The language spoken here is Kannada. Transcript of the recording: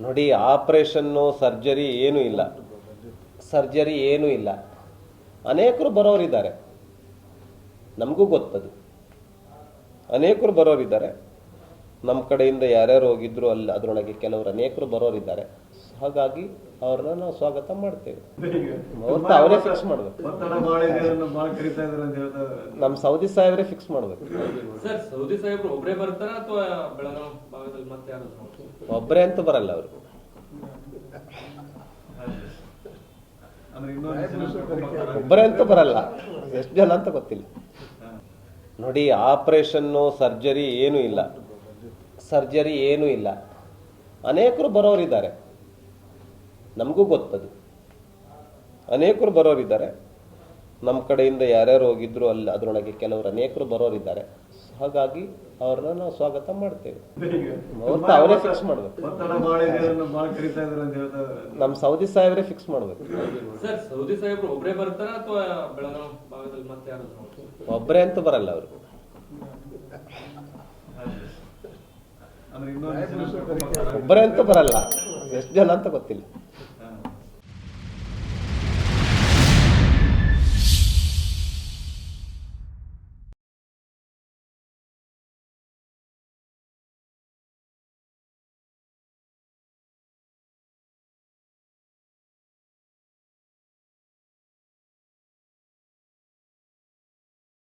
ನೋಡಿ ಆಪರೇಷನ್ನು ಸರ್ಜರಿ ಏನೂ ಇಲ್ಲ. ಸರ್ಜರಿ ಏನೂ ಇಲ್ಲ. ಅನೇಕರು ಬರೋರಿದ್ದಾರೆ. ನಮಗೂ ಗೊತ್ತದು. ಅನೇಕರು ಬರೋರಿದ್ದಾರೆ. ನಮ್ಮ ಕಡೆಯಿಂದ ಯಾರ್ಯಾರು ಹೋಗಿದ್ರು ಅಲ್ಲಿ ಅದರೊಳಗೆ ಕೆಲವರು ಅನೇಕರು ಬರೋರಿದ್ದಾರೆ. ಹಾಗಾಗಿ ಅವ್ರನ್ನ ನಾವು ಸ್ವಾಗತ ಮಾಡ್ತೇವೆ. ಅವರೇ ಫಿಕ್ಸ್ ಮಾಡ್ಬೇಕು. ನಮ್ಮ ಸೌದಿ ಸಾಹೇಬ್ರೆ ಫಿಕ್ಸ್ ಮಾಡ್ಬೇಕು. ಸರ್ ಸೌದಿ ಸಾಹೇಬ್ರು ಒಬ್ಬರೇ ಬರ್ತಾರ ಅಥವಾ ಬೆಳಗಾವಿ ಭಾಗದಲ್ಲಿ ಮತ್ತೆ ಯಾರು ಒಬ್ಬರೇ ಅಂತೂ ಬರಲ್ಲ ಅವರು? ಒಬ್ಬರೇ ಅಂತೂ ಬರಲ್ಲ. ಎಷ್ಟು ಜನ ಅಂತ ಗೊತ್ತಿಲ್ಲ. ನೋಡಿ ಆಪರೇಷನ್ನು ಸರ್ಜರಿ ಏನೂ ಇಲ್ಲ. ಸರ್ಜರಿ ಏನೂ ಇಲ್ಲ. ಅನೇಕರು ಬರೋರಿದ್ದಾರೆ. ನಮಗೂ ಗೊತ್ತದು. ಅನೇಕರು ಬರೋರಿದ್ದಾರೆ. ನಮ್ಮ ಕಡೆಯಿಂದ ಯಾರ್ಯಾರು ಹೋಗಿದ್ರು ಅಲ್ಲಿ ಅದರೊಳಗೆ ಕೆಲವರು ಅನೇಕರು ಬರೋರಿದ್ದಾರೆ. ಹಾಗಾಗಿ ಅವ್ರನ್ನ ನಾವು ಸ್ವಾಗತ ಮಾಡ್ತೇವೆ. ಅವರೇ ಫಿಕ್ಸ್ ಮಾಡ್ಬೇಕು. ನಮ್ಮ ಸೌದಿ ಸಾಹೇಬ್ರೆ ಫಿಕ್ಸ್ ಮಾಡ್ಬೇಕು. ಸರ್ ಸೌದಿ ಸಾಹೇಬ್ರು ಒಬ್ಬರೇ ಬರ್ತಾರ ಅಥವಾ ಬೆಳಗಾವಿ ಭಾಗದಲ್ಲಿ ಮತ್ತೆ ಯಾರು ಒಬ್ಬರೇ ಅಂತೂ ಬರಲ್ಲ ಅವರು. ಒಬ್ಬರೇ ಅಂತೂ ಬರಲ್ಲ. ಎಷ್ಟು ಜನ ಅಂತ ಗೊತ್ತಿಲ್ಲ.